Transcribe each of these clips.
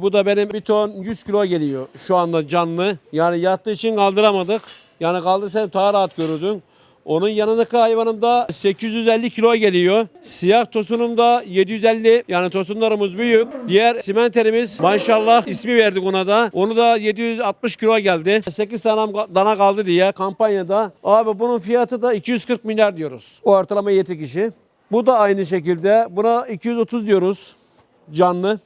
Bu da benim bir ton 100 kilo geliyor şu anda canlı. Yani yattığı için kaldıramadık. Yani kaldırsan daha rahat görürdün. Onun yanındaki hayvanım da 850 kilo geliyor. Siyah tosunum da 750. Yani tosunlarımız büyük. Diğer simenterimiz maşallah ismi verdik ona da. Onu da 760 kilo geldi. 8 tane dana kaldı diye kampanyada. Abi bunun fiyatı da 240 milyar diyoruz. O ortalama 7 kişi. Bu da aynı şekilde. Buna 230 diyoruz canlı.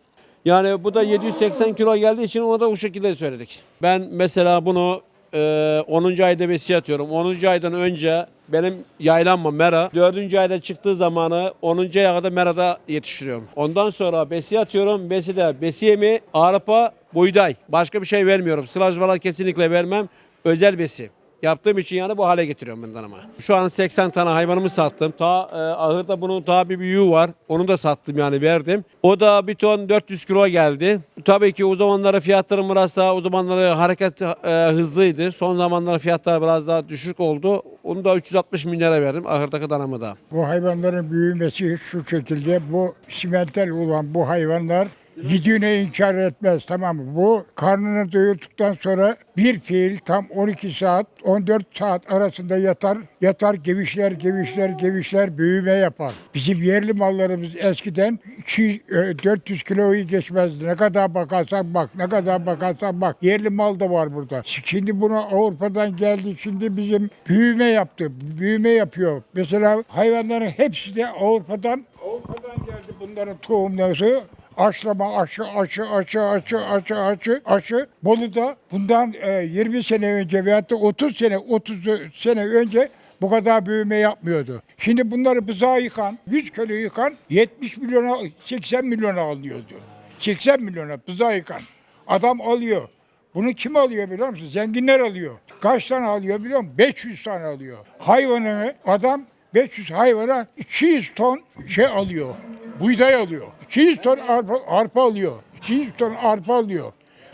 Yani bu da 780 kilo geldiği için ona da o şekilde söyledik. Ben mesela bunu e, 10. ayda besiye atıyorum. 10. aydan önce benim yaylanma mera 4. ayda çıktığı zamanı 10. aya kadar merada yetiştiriyorum. Ondan sonra besiye atıyorum. Beside besiyemi arpa buğday. Başka bir şey vermiyorum. Sılaj falan kesinlikle vermem. Özel besi. Yaptığım için yani bu hale getiriyorum bundan ama. Şu an 80 tane hayvanımı sattım. Ta e, ahırda bunun daha bir büyüğü var. Onu da sattım yani verdim. O da bir ton 400 kilo geldi. Tabii ki o zamanları fiyatlarım biraz daha o zamanları hareket e, hızlıydı. Son zamanlarda fiyatlar biraz daha düşük oldu. Onu da 360 milyara verdim ahırdaki danamı da. Bu hayvanların büyümesi şu şekilde bu simental olan bu hayvanlar yediğine inkar etmez tamam mı? Bu karnını doyurduktan sonra bir fiil tam 12 saat 14 saat arasında yatar yatar gevişler gevişler gevişler büyüme yapar. Bizim yerli mallarımız eskiden 200, e, 400 kiloyu geçmezdi. Ne kadar bakarsan bak ne kadar bakarsan bak yerli mal da var burada. Şimdi bunu Avrupa'dan geldi şimdi bizim büyüme yaptı. Büyüme yapıyor. Mesela hayvanların hepsi de Avrupa'dan Avrupa'dan geldi bunların tohumları. Aşlama, aşı, aşı, aşı, aşı, aşı, aşı, aşı. Bolu'da bundan e, 20 sene önce veyahut da 30 sene, 30 sene önce bu kadar büyüme yapmıyordu. Şimdi bunları bızağa yıkan, 100 kilo yıkan 70 milyona, 80 milyona alıyordu. 80 milyona bızağa yıkan. Adam alıyor. Bunu kim alıyor biliyor musun? Zenginler alıyor. Kaç tane alıyor biliyor musun? 500 tane alıyor. Hayvanını adam 500 hayvana 200 ton şey alıyor. Buğday alıyor. 200 ton arpa, arpa alıyor. 200 ton arpa alıyor.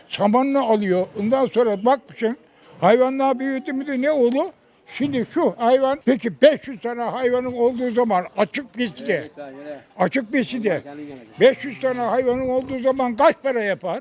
Samanını alıyor. Ondan sonra bakmışsın hayvanlar büyüdü mü de ne olur? Şimdi şu hayvan peki 500 tane hayvanın olduğu zaman açık beside açık beside 500 tane hayvanın olduğu zaman kaç para yapar?